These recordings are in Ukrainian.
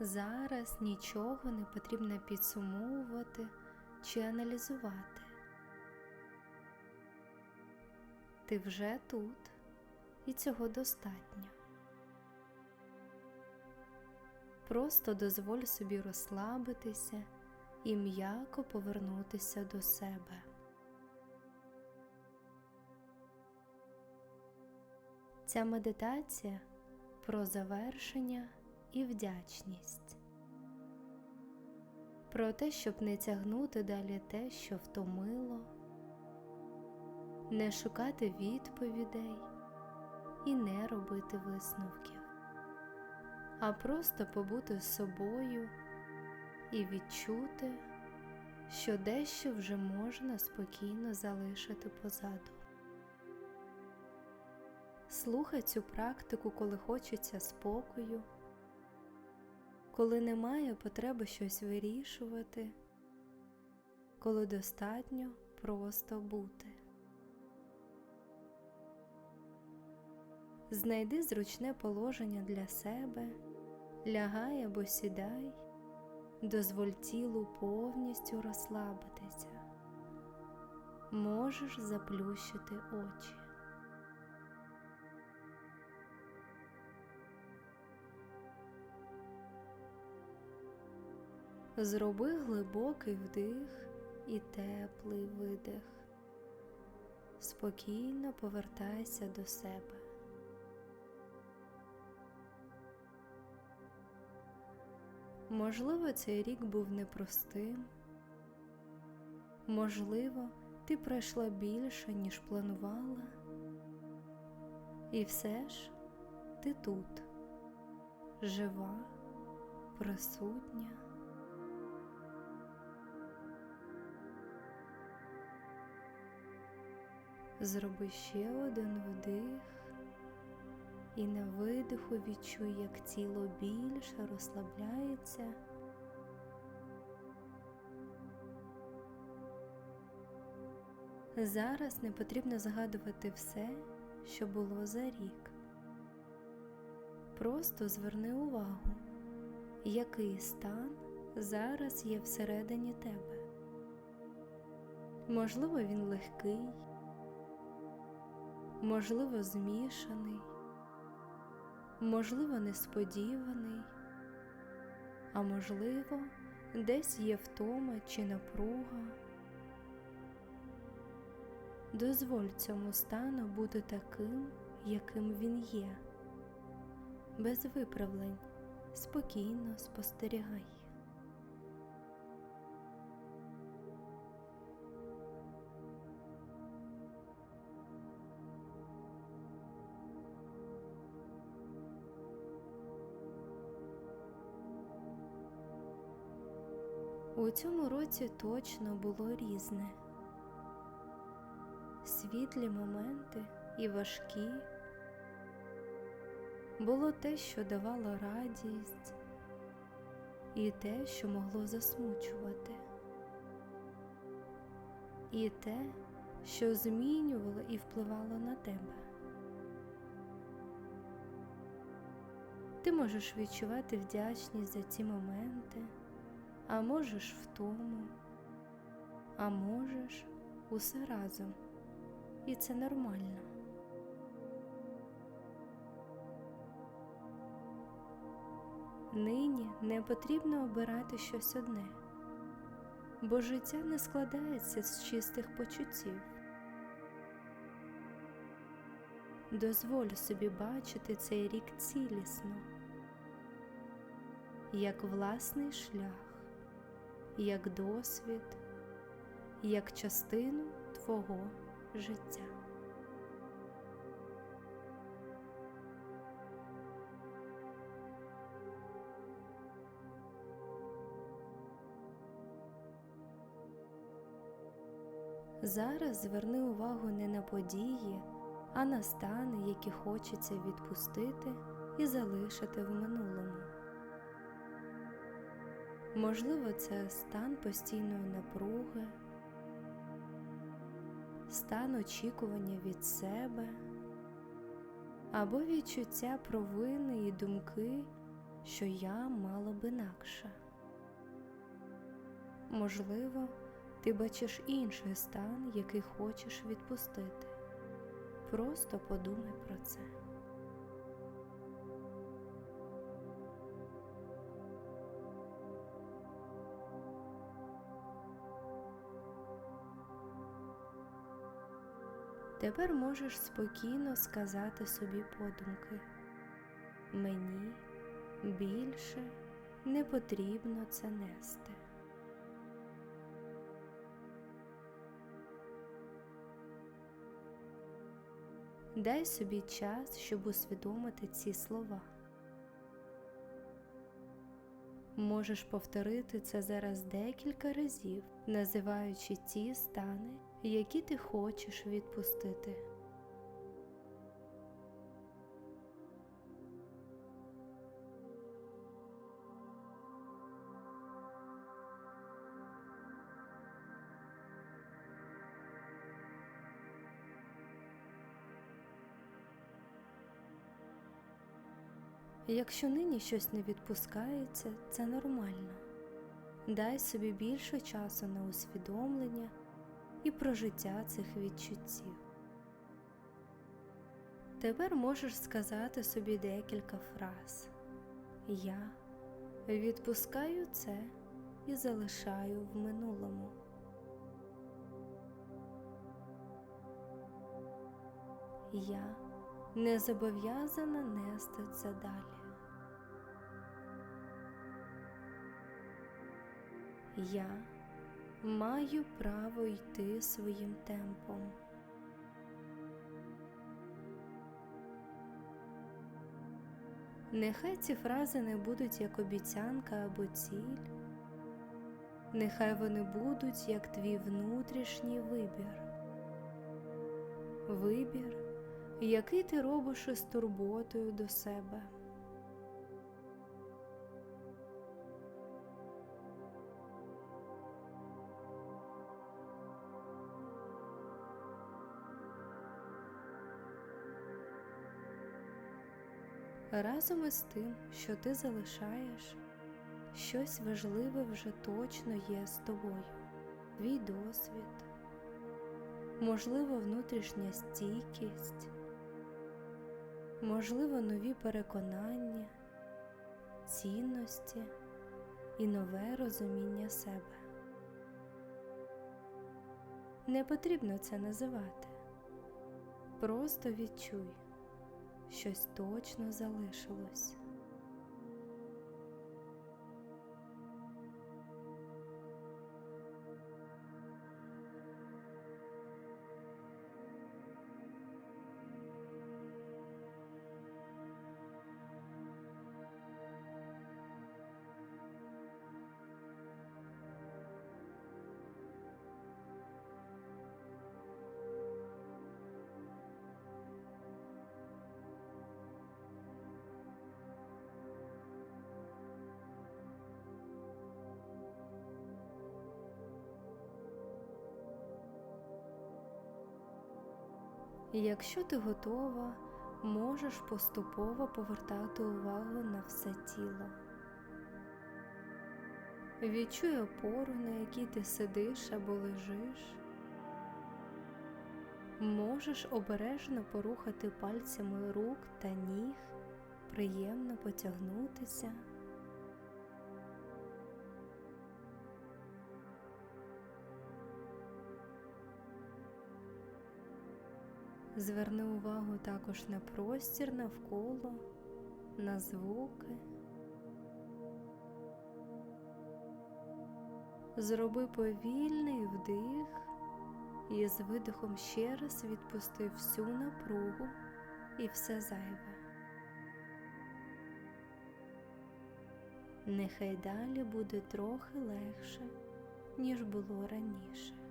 Зараз нічого не потрібно підсумовувати чи аналізувати. Ти вже тут, і цього достатньо. Просто дозволь собі розслабитися і м'яко повернутися до себе. Ця медитація про завершення і вдячність. Про те, щоб не тягнути далі те, що втомило, не шукати відповідей і не робити висновків, а просто побути з собою і відчути, що дещо вже можна спокійно залишити позаду. Слухай цю практику, коли хочеться спокою, коли немає потреби щось вирішувати, коли достатньо просто бути. Знайди зручне положення для себе, лягай або сідай, дозволь тілу повністю розслабитися. Можеш заплющити очі. Зроби глибокий вдих і теплий видих. Спокійно повертайся до себе. Можливо, цей рік був непростим. Можливо, ти пройшла більше, ніж планувала. І все ж ти тут, жива, присутня. Зроби ще один вдих і на видиху відчуй, як тіло більше розслабляється. Зараз не потрібно згадувати все, що було за рік. Просто зверни увагу, який стан зараз є всередині тебе. Можливо, він легкий, можливо, змішаний, можливо, несподіваний, а можливо, десь є втома чи напруга. Дозволь цьому стану бути таким, яким він є, без виправлень, спокійно спостерігай. Цьому році точно було різне. Світлі моменти і важкі. Було те, що давало радість, і те, що могло засмучувати, і те, що змінювало і впливало на тебе. Ти можеш відчувати вдячність за ці моменти а можеш втому, а можеш усе разом, і це нормально. Нині не потрібно обирати щось одне, бо життя не складається з чистих почуттів. Дозволь собі бачити цей рік цілісно, як власний шлях як досвід, як частину твого життя. Зараз зверни увагу не на події, а на стани, які хочеться відпустити і залишити в минулому. Можливо, це стан постійної напруги, стан очікування від себе або відчуття провини і думки, що я мала б інакше. Можливо, ти бачиш інший стан, який хочеш відпустити. Просто подумай про це. Тепер можеш спокійно сказати собі подумки. Мені більше не потрібно це нести. Дай собі час, щоб усвідомити ці слова. Можеш повторити це зараз декілька разів, називаючи ті стани, які ти хочеш відпустити. Якщо нині щось не відпускається, це нормально. Дай собі більше часу на усвідомлення і прожиття цих відчуттів. Тепер можеш сказати собі декілька фраз Я відпускаю це і залишаю в минулому. Я не зобов'язана нести це далі. Я маю право йти своїм темпом. Нехай ці фрази не будуть як обіцянка або ціль, нехай вони будуть як твій внутрішній вибір. Вибір, який ти робиш із турботою до себе. Разом із тим, що ти залишаєш, щось важливе вже точно є з тобою, твій досвід, можливо, внутрішня стійкість, можливо, нові переконання, цінності і нове розуміння себе. Не потрібно це називати, просто відчуй щось точно залишилось. І якщо ти готова, можеш поступово повертати увагу на все тіло. Відчуй опору, на якій ти сидиш або лежиш. Можеш обережно порухати пальцями рук та ніг, приємно потягнутися. Зверни увагу також на простір навколо, на звуки. Зроби повільний вдих і з видихом ще раз відпусти всю напругу і все зайве. Нехай далі буде трохи легше, ніж було раніше.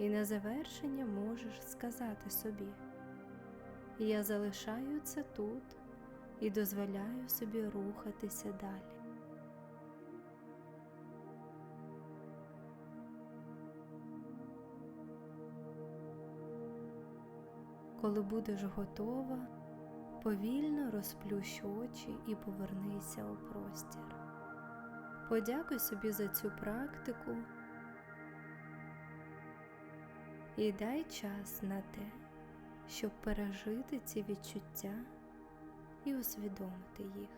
І на завершення можеш сказати собі, я залишаю це тут і дозволяю собі рухатися далі. Коли будеш готова, Повільно розплющ очі і повернися у простір. Подякуй собі за цю практику і дай час на те, щоб пережити ці відчуття і усвідомити їх.